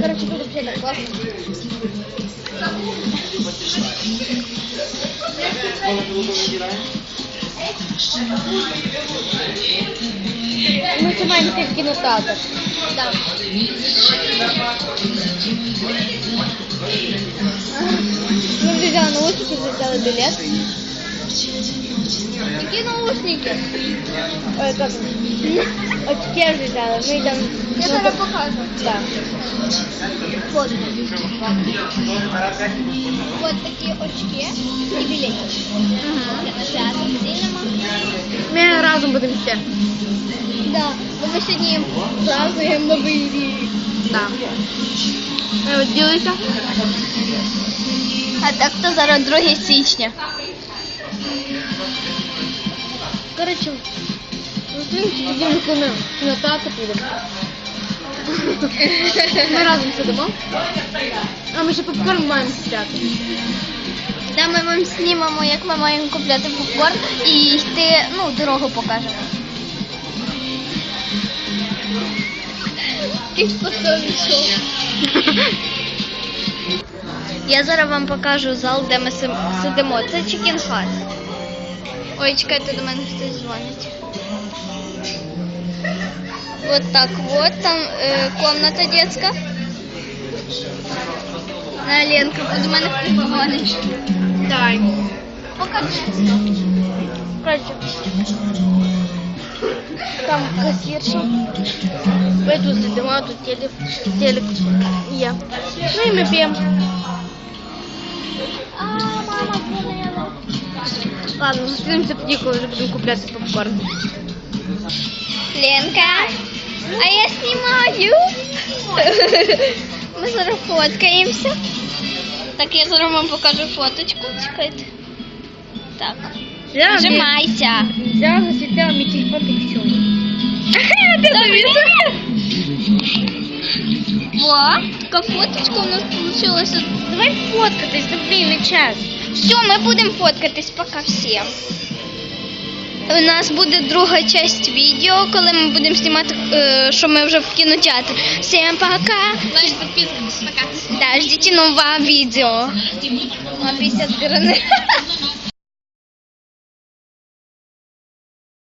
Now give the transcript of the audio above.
Короче, тут вообще так классно. Маємо йти в кінотеатр. Да Ми вже взяли наушники, вже взяли білет. Які наушники? Ой, как? Очки вже взяли. Ми йдемо. Я зараз покажу. Так. Вот. Вот такі очки і білети. Ага. Ми разом будемо йти. Да, бо ми сьогодні празднуємо новий рік. Да. Ми от ділися. А так то зараз 2 січня. Коротше, ми коли ми в підемо. Ми разом сидимо. А ми ще попкорн маємо купляти. Да, ми вам знімемо, як ми маємо купляти попкорн і йти, ну, дорогу покажемо. Я зараз вам покажу зал, де ми си- сидимо. Це Chicken Hut. Ой, чекайте, до мене хтось дзвонить. Вот так вот, там э, комната детская. На Ленка, до мене хтось дзвонить. Давай. Покажи. Коротше. Там касірші. Ми тут сидимо, тут телек, телек є. Ну і ми п'ємо. Ладно, зустрінемося тоді, коли вже будемо купляти попкорн. Ленка, а я снимаю. Ми зараз фоткаємося. Так, я зараз вам покажу фоточку. Чекайте. Так. Нажимайся. Я засвітила мій телефон і все. Во, така фоточка у нас получилася. Давай фоткатись, да блін, не час. Все, ми будемо фоткатись пока всім. У нас буде друга часть відео, коли ми будемо знімати, що ми вже в кінотеатрі. Всім пока. Значить, підписуйтесь, пока. Да, ждите нового відео. На 50 гривень.